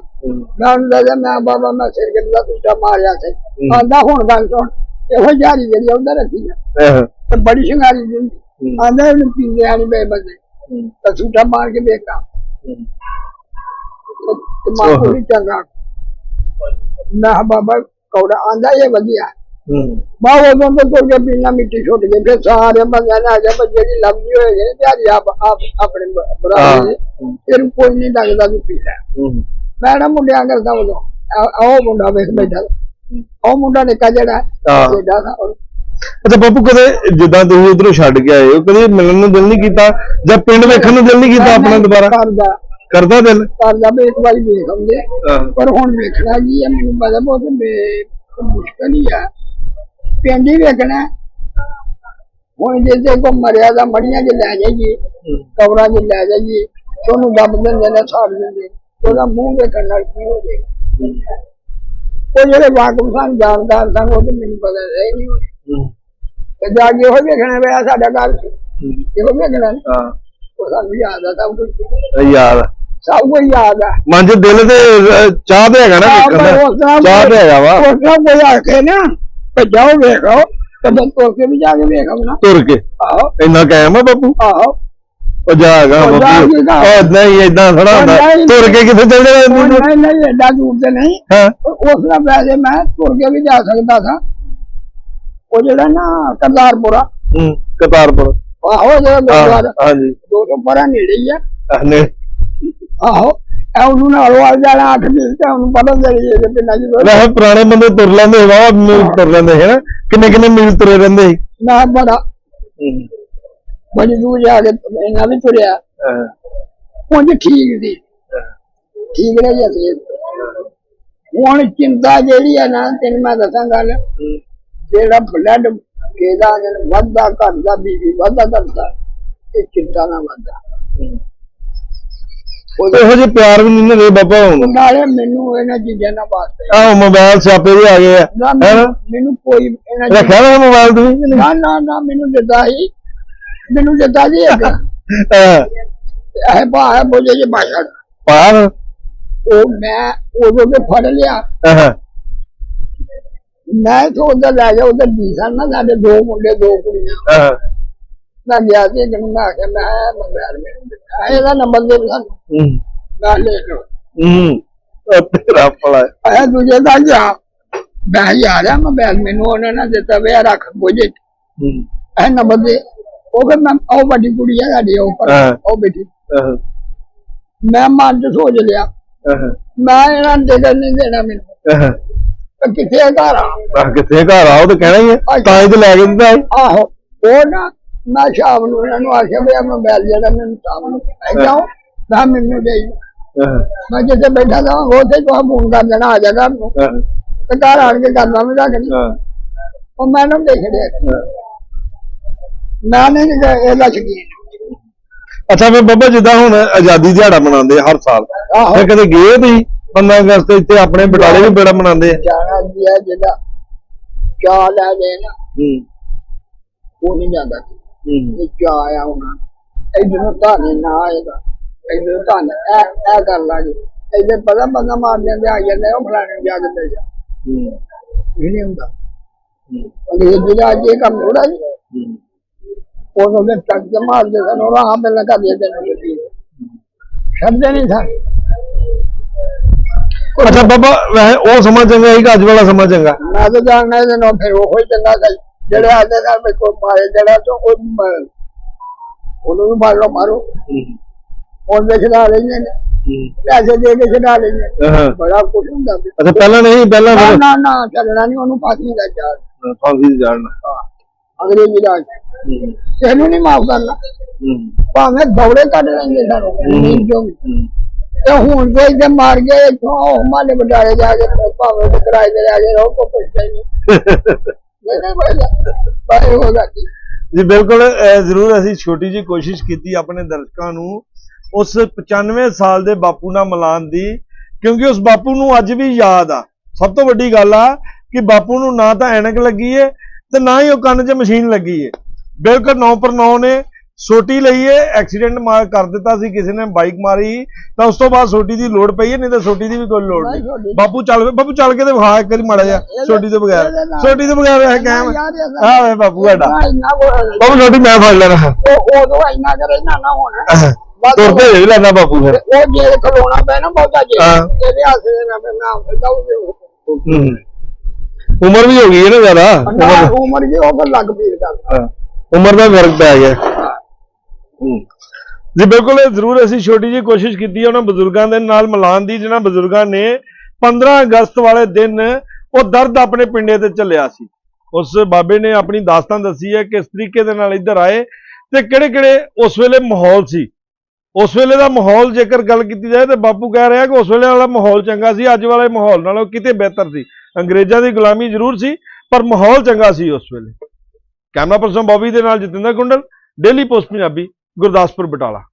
ਮੈਂ ਉਹਨੂੰ ਦੱਸਿਆ ਮੈਂ ਬਾਬਾ ਮੈਂ ਸਿਰ ਗੱਲਾ ਤੁੱਟਾ ਮਾਰਿਆ ਸੀ। ਆਂਦਾ ਹੁਣ ਗੱਲ ਸੁਣ ਇਹੋ ਜਾਰੀ ਜਿਹੜੀ ਉਹਦਾ ਰੱਖੀ ਆ। ਤੇ ਬੜੀ ਸ਼ਿੰਗਾਰੀ ਦੀ ਆਂਦਾ ਇਹਨੂੰ ਪੀਂਦੇ ਆਣੀ ਬੇ ਬੰਦੇ। ਤਾਂ ਝੂਠਾ ਮਾਰ ਕੇ ਵੇਖਾਂ। ਤੇ ਮਾਂ ਕੋਈ ਚੰਗਾ। ਕਿਹਾ ਬਾਬਾ ਕੌੜਾ ਆਂਦਾ ਇਹ ਵਧੀਆ। ਬਾ ਉਦੋਂ ਤੋਂ ਤੁਰ ਕੇ ਪੀਣਾ ਮਿੱਟੀ ਛੁੱਟ ਗਈ ਫਿਰ ਸਾਰੇ ਬੰਦਿਆਂ ਨੇ ਆ ਜਾ ਪਰ ਜਿਹੜੀ ਹੋਏ ਨੇ ਪਿਆਰੀ ਆਪ ਆਪ ਆਪਣੇ ਬਰਾਬਰ ਦੇ ਫਿਰ ਕੋਈ ਨਹੀਂ ਲੱਗਦਾ ਤੂੰ ਪੀ ਲੈ। ਮੈਂ ਨਾ ਮੁੰਡਿਆਂ ਕਰਦਾ ਉਦੋਂ ਉਹ ਮੁੰਡਾ ਵੇਖ ਬੈਠਾ ਉਹ ਮੁੰਡਾ ਨਿੱਕਾ ਜਿਹੜਾ। ਜਿਹੜਾ ਦਾ ਅੱਛਾ ਬਾਪੂ ਕਦੇ ਜਿੱਦਾਂ ਤੁਸੀਂ ਉਧਰੋਂ ਛੱਡ ਕੇ ਆਏ ਹੋ ਕਦੇ ਮਿਲਣ ਨੂੰ ਦਿਲ ਨਹੀਂ ਕੀਤਾ? ਜਾਂ ਪਿੰਡ ਵੇਖਣ ਨੂੰ ਦਿਲ ਨਹੀਂ ਕੀਤਾ ਆਪਣਾ ਦੁਬਾਰਾ? ਕਰਦਾ। ਕਰਦਾ ਦਿਲ? ਕਰਦਾ ਵੀ ਇੱਕ ਵਾਰੀ ਵੇਖ ਆਉਂਦੇ। ਪਰ ਹੁਣ ਵੇਖਣਾ ਕੀ ਹੈ ਮੈਨੂੰ ਪਤਾ ਬਹੁਤ ਮੁਸ਼ਕਲ ਹੀ ਆ ਪਿੰਡ ਹੀ ਵੇਖਣਾ ਹੁਣ ਜੇ ਤੇ ਕੋ ਮਰਿਆ ਦਾ ਮੜੀਆਂ ਚ ਲੈ ਜਾਈਏ ਕਬਰਾਂ ਚ ਲੈ ਜਾਈਏ ਉਹਨੂੰ ਦੱਬ ਦਿੰਦੇ ਨੇ ਛਾੜ ਦਿੰਦੇ ਉਹਦਾ ਮੂੰਹ ਵੇਖਣ ਨਾਲ ਕੀ ਹੋ ਜਾਏਗਾ? ਉਹ ਜਿਹੜੇ ਵਾਕਫ ਸਨ ਜਾਣਦਾਰ ਸਨ ਉਹ ਤੇ ਮੈਨੂੰ ਪਤਾ ਰਹਿ ਨਹੀਂ ਹੋਣੀ ਤੇ ਜਾ ਕੇ ਉਹ ਵੇਖਣਾ ਪਿਆ ਸਾਡਾ ਘਰ ਇਹੋ ਵੇਖਣਾ ਹਾਂ। ਉਹ ਸਾਨੂੰ ਯਾਦ ਆ ਸਭ ਕੁਝ ਯਾਰ ਸਭ ਕੁਝ ਯਾਦ ਆ। ਮਨ ਚ ਦਿਲ ਤੇ ਚਾਹ ਤੇ ਹੈਗਾ ਨਾ ਚਾਹ ਤੇ ਹੈਗਾ ਵਾ। ਉਸ ਤਰ੍ਹਾਂ ਕੋਈ ਆਖੇ ਨਾ ਤੇ ਜਾਓ ਵੇਖੋ ਤੇ ਮੈਂ ਤੁਰ ਕੇ ਵੀ ਜਾ ਕੇ ਵੇਖਾਂ ਨਾ ਤੁਰ ਕੇ? ਆਹੋ। ਇੰਨਾ ਕਾਇਮ ਆ ਬਾਪੂ? ਆਹੋ। ਉਹ ਜਾ ਹੈਗਾ ਉਹ ਜਾ ਬਾਪੂ ਕੀ ਗਾ। ਉਹ ਨਹੀਂ ਇਦਾਂ ਥੋੜਾ ਹੁੰਦਾ। ਉਹ ਨਹੀਂ। ਤੁਰ ਕੇ ਕਿੱਥੇ ਚੱਲ ਉਹ ਜਾਣਾ ਨਹੀਂ ਨਹੀਂ ਐਡਾ ਦੂਰ ਤੇ ਨਹੀਂ। ਹਾਂ। ਉਸ ਦਾ ਵੈਸੇ ਮੈਂ ਤੁਰ ਕੇ ਵੀ ਜਾ ਸਕਦਾ ਸਾਂ। ਉਹ ਜਿਹੜਾ ਨਾ ਕਰਦਾਰਪੁਰਾ ਹੂੰ ਕਰਤਾਰਪੁਰ। ਆਹੋ ਜਿਹੜਾ ਹਾਂ ਗੁਰਦੁਆਰਾ ਹਾਂਜੀ। ਦੋ ਸੌ ਪਰਾਂ ਨੇੜੇ ਹੀ ਆ। ਆਹੋ। ਐ ਉਹਨੂੰ ਨਾਲ ਵਾਲ ਜਾਣਾ ਅੱਠ ਦਿਨ ਤੇ ਉਹਨੂੰ ਪਤਾ ਚੱਲ ਜੇ ਕਿ ਪਿੰਡਾਂ ਚ ਵੈਸੇ ਪੁਰਾਣੇ ਬੰਦੇ ਤੁਰ ਲੈਂਦੇ ਵਾ ਮੀਲ ਤੁਰ ਲੈਂਦੇ ਹੈ ਨਾ ਕਿੰਨੇ ਕਿੰਨੇ ਮੀਲ ਤੁਰੇ ਰਹਿੰਦੇ ਸੀ? ਮੈਂ ਬੜਾ। ਬੜੀ ਦੂਰ ਜਾ ਕੇ ਇਹਨਾਂ ਵੀ ਤੁਰਿਆ। ਹਾਂ। ਉਂਝ ਠੀਕ ਸੀ। ਠੀਕ ਰਹੀ ਅਸੀਂ ਹੁਣ ਚਿੰਤਾ ਜਿਹੜੀ ਆ ਨਾ ਤੈਨੂੰ ਮੈਂ ਦੱਸਾਂ ਗੱਲ। ਜਿਹੜਾ ਬਲੱਡ ਕਿਹਦਾ ਵੱਧਦਾ ਘਟਦਾ ਬੀਬੀ ਵੱਧਦਾ ਘਟਦਾ ਇਹ ਚਿੰਤਾ ਨਾ ਵੱਧਦਾ। ਇਹੋ ਜਿਹੇ ਪਿਆਰ ਵੀ ਨਹੀਂ ਨਾ ਬਾਬਾ ਹੁਣ। ਨਾਲੇ ਮੈਨੂੰ ਇਹਨਾਂ ਚੀਜ਼ਾਂ ਨਾਲ ਵਾਸਤੇ। ਆਹ ਮੋਬਾਈਲ ਛਾਪੇ ਦੇ ਆ ਗਏ ਆ। ਨਾ ਹੈ? ਮੈਨੂੰ ਨਾ ਮੈਨੂੰ ਕੋਈ ਇਹਨਾਂ ਚੀਜ਼ਾਂ- ਰੱਖਿਆ ਨਾ ਮੋਬਾਈਲ ਤੁਸੀਂ ਕਿ ਨਹੀਂ? ਨਾ ਨਾ ਨਾ ਮੈਨੂੰ ਦਿੱਤਾ ਹੀ ਮੈਨੂੰ ਦਿੱਤਾ ਜੀ ਇੱਕ। ਹਾਂ। ਇਹ ਬਾ ਹੈ ਬੋਲੇ ਜੇ ਭਾਸ਼ਾ ਪਾਰ ਉਹ ਮੈਂ ਉਦੋਂ ਤੇ ਫੜ ਲਿਆ। ਹਾਂ ਮੈਂ ਤੋਂ ਉਧਰ ਲੈ ਗਿਆ ਉਧਰ ਦੀ ਸਨ ਨਾ ਸਾਡੇ ਦੋ ਮੁੰਡੇ ਦੋ ਕੁੜੀਆਂ। ਹਾਂ। ਮੈਂ ਗਿਆ ਸੀ ਜਨ ਮੈਂ ਆਖਿਆ ਮੈਂ ਮੋਬਾਈਲ ਮੈਨੂੰ ਦਿੱਤਾ। ਇਹਦਾ ਨੰਬਰ ਦੇ ਸਾਨੂੰ। ਹੂੰ। ਮੈਂ ਲੈ ਲਓ ਹੂੰ। ਉਹ ਤੇਰਾ ਭਲਾ ਇਹ ਦੂਜੇ ਦਾ ਗਿਆ ਮੈਂ ਆ ਮੋਬਾਈਲ ਮੈਨੂੰ ਉਹਨਾਂ ਨੇ ਦਿੱਤਾ ਵੇ ਰੱਖ ਬੋਝੇ। ਹੂੰ। ਇਹ ਨੰਬਰ ਦੇ ਉਹ ਫਿਰ ਮੈਂ ਉਹ ਵੱਡੀ ਕੁੜੀ ਆ ਸਾਡੀ ਉਹ ਉੱਪਰ। ਹਾਂ। ਉਹ ਬੇਟੀ ਮੈਂ ਮਨ ਚ ਸੋਚ ਲਿਆ। ਮੈਂ ਇਹਨਾਂ ਦੇ ਨਹੀਂ ਦੇਣਾ ਮੈਨੂੰ। ਕਿੱਥੇ ਆ ਘਰ ਆ? ਕਿੱਥੇ ਘਰ ਆਓ ਤਾਂ ਕਹਿਣਾ ਹੀ ਹੈ ਤਾਂ ਹੀ ਤੇ ਲੈ ਕੇ ਦਿੰਦਾ। ਆਹੋ। ਉਹ ਨਾ ਮੈਂ ਸ਼ਾਮ ਨੂੰ ਇਹਨਾਂ ਨੂੰ ਆਖਿਆ ਵੀ ਆ ਮੋਬਾਈਲ ਜਿਹੜਾ ਮੈਨੂੰ ਸ਼ਾਮ ਨੂੰ ਲੈ ਜਾਓ ਮੈਂ ਮੈਨੂੰ ਦੇ ਮੈਂ ਜਿੱਥੇ ਬੈਠਾ ਤਾਂ ਉੱਥੇ ਤੋਂ ਫੋਨ ਕਰ ਦੇਣਾ ਆ ਜਾਗਾ ਤੇ ਘਰ ਆਣ ਕੇ ਕਰਨਾ ਵੀ ਰੱਖ ਉਹ ਮੈਨੂੰ ਦੇਖ ਰਿਹਾ। ਮੈਂ ਨਹੀਂ ਇਹਦਾ ਸ਼ਕੀਨ ਅੱਛਾ ਫਿਰ ਬੱਬਾ ਜਿੱਦਾਂ ਹੁਣ ਆਜ਼ਾਦੀ ਦਿਹਾੜਾ ਮਨਾਉਂਦੇ ਹਰ ਸਾਲ ਫਿਰ ਕਦੇ ਗਏ ਤੁਸੀਂ 15 ਅਗਸਤ ਇੱਥੇ ਆਪਣੇ ਬਟਾਲੇ ਵੀ ਬੜਾ ਮਨਾਉਂਦੇ ਆ? ਜਾਣਾ ਜਿਹਦਾ ਚਾਹ ਲੈ ਦੇ ਨਾ ਹੂੰ। ਉਹ ਨਹੀਂ ਜਾਂਦਾ। ਇਹ ਚਾਹ ਆਇਆ ਹੋਣਾ? ਇਧਰੋਂ ਧਾਨੇ ਨਾ ਆਏਗਾ। ਇਧਰੋਂ ਧਾਨ ਐ ਐ ਕਰ ਲਾਂਗੇ ਇਧਰ ਪਤਾ ਬੰਦਾ ਮਾਰ ਜਾਂਦੇ ਆ ਜਾਂਦੇ ਉਹ ਫਲਾਣੇ ਨੂੰ ਜਾ ਕੇ ਦੇ ਜਾ। ਹੂੰ। ਇਹ ਨਹੀਂ ਹੁੰਦਾ। ਅੰਗਰੇਜ਼ੀ ਦਾ ਅੱਜ ਇਹ ਕੰਮ ਥੋੜਾ ਜੀ। ਹੂੰ। ਉਦੋਂ ਦੇ ਟੱਕ ਕੇ ਮਾਰਦੇ ਸਨ ਉਹ ਰਾਹ ਪਹਿਲਾਂ ਕਰ ਦਿੰਦੇ ਨੇ ਸ਼ਬਦ ਨਹੀਂ ਸਨ। ਅੱਛਾ ਬਾਬਾ ਵੈਸੇ ਉਹ ਸਮਾਂ ਚੰਗਾ ਸੀ ਕਿ ਅੱਜ ਵਾਲਾ ਸਮਾਂ ਚੰਗਾ? ਮੈਂ ਤਾਂ ਜਾਣਦਾ ਇਹਦੇ ਨਾਲ ਫਿਰ ਉਹ ਹੀ ਚੰਗਾ ਸੀ। ਜਿਹੜੇ ਆਦੇ ਨਾਲ ਵੀ ਕੋਈ ਮਾਰੇ ਜਿਹੜਾ ਤੋਂ ਉਹ ਮ- ਉਹਨੂੰ ਵੀ ਮਾਰੋ ਮਾਰੋ। ਹੂੰ। ਉਹ ਦੇ ਛਡਾ ਲੈਂਦੇ ਨੇ। ਪੈਸੇ ਦੇ ਕੇ ਛਡਾ ਹਾਂ। ਬੜਾ ਕੁਝ ਹੁੰਦਾ ਅੱਛਾ ਪਹਿਲਾਂ ਨਹੀਂ ਪਹਿਲਾਂ ਨਾ ਨਾ ਨਾ ਚੱਲਣਾ ਨਹੀਂ ਉਹਨੂੰ ਫਾਂਸੀ ਦਾ ਚਾਰ। ਫਾਂਸੀ ਤੇ ਜਾਣਾ ਰਾਜ। ਹੂੰ। ਇਹਨੂੰ ਨਹੀਂ ਮਾਫ ਕਰਨਾ। ਭਾਵੇਂ ਦੌੜੇ ਕੱਢ ਲੈਂਦੇ ਸਾਨੂੰ ਨਹੀਂ ਜੋ ਤੇ ਹੁਣ ਕੋਈ ਤੇ ਮਾਰ ਗਏ ਇੱਥੋਂ ਮਾਲੇ ਬਟਾਲੇ ਜਾ ਕੇ ਭਾਵੇਂ ਤੇ ਕਿਰਾਏ ਤੇ ਜਾ ਕੇ ਰਹੋ ਕੋ ਪੁੱਛਦਾ ਨਹੀਂ। ਨਹੀਂ ਬੜਾ ਬਾਈ ਹੋ ਜਾਂਦੀ ਜੀ, ਬਿਲਕੁਲ ਜ਼ਰੂਰ ਅਸੀਂ ਛੋਟੀ ਜੀ ਕੋਸ਼ਿਸ਼ ਕੀਤੀ ਆਪਣੇ ਦਰਸ਼ਕਾਂ ਨੂੰ ਉਸ 95 ਸਾਲ ਦੇ ਬਾਪੂ ਨਾਲ ਮਿਲਾਉਣ ਦੀ, ਕਿਉਂਕਿ ਉਸ ਬਾਪੂ ਨੂੰ ਅੱਜ ਵੀ ਯਾਦ ਆ। ਸਭ ਤੋਂ ਵੱਡੀ ਗੱਲ ਆ ਕਿ ਬਾਪੂ ਨੂੰ ਨਾ ਤਾਂ ਐਨਕ ਲੱਗੀ ਏ ਤੇ ਨਾ ਹੀ ਉਹ ਕੰਨ 'ਚ ਮਸ਼ੀਨ ਲੱਗੀ ਏ। ਬਿਲਕੁਲ 9 ਪਰ 9 ਨੇ ਸੋਟੀ ਲਈ ਏ ਐਕਸੀਡੈਂਟ ਮਾਰ ਕਰ ਦਿੱਤਾ ਸੀ ਕਿਸੇ ਨੇ ਬਾਈਕ ਮਾਰੀ ਤਾਂ ਉਸ ਤੋਂ ਬਾਅਦ ਸੋਟੀ ਦੀ ਲੋੜ ਪਈ ਏ ਨਹੀਂ ਤਾਂ ਸੋਟੀ ਦੀ ਵੀ ਕੋਈ ਲੋੜ ਨਹੀਂ, ਬਾਪੂ ਚੱਲ ਵੇ ਬਾਪੂ ਚੱਲ ਕੇ ਤੇ ਵਿਖਾ ਇੱਕ ਵਾਰੀ ਮਾੜਾ ਜਿਹਾ ਸੋਟੀ ਤੋਂ ਬਗੈਰ। ਨਾਲ- ਸੋਟੀ ਤੋਂ ਬਗੈਰ ਇਹ ਕਾਇਮ ਆ ਵੇ ਬਾਪੂ ਸਾਡਾ। ਬਾਬੂ ਛੋਟੀ ਮੈਂ ਫੜ ਲੈਣਾ। ਉਹ ਉਦੋਂ ਇੰਨਾ ਕਰੇ ਨਾ ਨਾ ਹੋਣਾ। ਬਸ ਤੁਰ ਕੇ ਵੀ ਲੈਣਾ ਬਾਪੂ ਫਿਰ। ਉਹ ਜੇ ਖਲੋਣਾ ਪੈ ਨਾ ਬਹੁਤਾ ਜੇ ਹਾਂ। ਇਹਦੇ ਹੱਥ ਦੇ ਨਾ ਨਾਮ ਦਊਗੇ ਹੂੰ। ਉਮਰ ਵੀ ਹੋ ਗਈ ਹੈ ਨਾ ਜ਼ਿਆਦਾ। ਨਾ ਉਮਰ ਉਮਰ ਜੀ ਉਹ ਲੱਗ ਪੀਰ ਕਰ ਹਾਂ, ਉਮਰ ਦਾ ਫ਼ਰਕ ਪੈ ਗਿਆ। ਹੂੰ। ਜੀ ਬਿਲਕੁਲ ਇਹ ਜ਼ਰੂਰ ਅਸੀਂ ਛੋਟੀ ਜਿਹੀ ਕੋਸ਼ਿਸ਼ ਕੀਤੀ ਹੈ ਉਹਨਾਂ ਬਜ਼ੁਰਗਾਂ ਦੇ ਨਾਲ ਮਿਲਾਉਣ ਦੀ ਜਿਨ੍ਹਾਂ ਬਜ਼ੁਰਗਾਂ ਨੇ 15 ਅਗਸਤ ਵਾਲੇ ਦਿਨ ਉਹ ਦਰਦ ਆਪਣੇ ਪਿੰਡੇ ਤੇ ਚੱਲਿਆ ਸੀ। ਉਸ ਬਾਬੇ ਨੇ ਆਪਣੀ ਦਾਸਤਾਨ ਦੱਸੀ ਹੈ ਕਿਸ ਤਰੀਕੇ ਦੇ ਨਾਲ ਇੱਧਰ ਆਏ ਤੇ ਕਿਹੜੇ ਕਿਹੜੇ ਉਸ ਵੇਲੇ ਮਾਹੌਲ ਸੀ। ਉਸ ਵੇਲੇ ਦਾ ਮਾਹੌਲ ਜੇਕਰ ਗੱਲ ਕੀਤੀ ਜਾਏ ਤੇ ਬਾਪੂ ਕਹਿ ਰਿਹਾ ਕਿ ਉਸ ਵੇਲੇ ਵਾਲਾ ਮਾਹੌਲ ਚੰਗਾ ਸੀ, ਅੱਜ ਵਾਲੇ ਮਾਹੌਲ ਨਾਲੋਂ ਕਿਤੇ ਬਿਹਤਰ ਸੀ। ਅੰਗਰੇਜ਼ਾਂ ਦੀ ਗੁਲਾਮੀ ਜ਼ਰੂਰ ਸੀ, ਪਰ ਮਾਹੌਲ ਚੰਗਾ ਸੀ ਉਸ ਵੇਲੇ। ਕੈਮਰਾ ਪਰਸਨ ਬੌਬੀ ਦੇ ਨਾਲ ਜਤਿੰਦਰ ਕੁੰਡਲ ਡੇਲੀ ਪੋਸਟ ਪੰਜਾਬੀ। ਗੁਰਦਾਸਪੁਰ ਬਟਾਲਾ।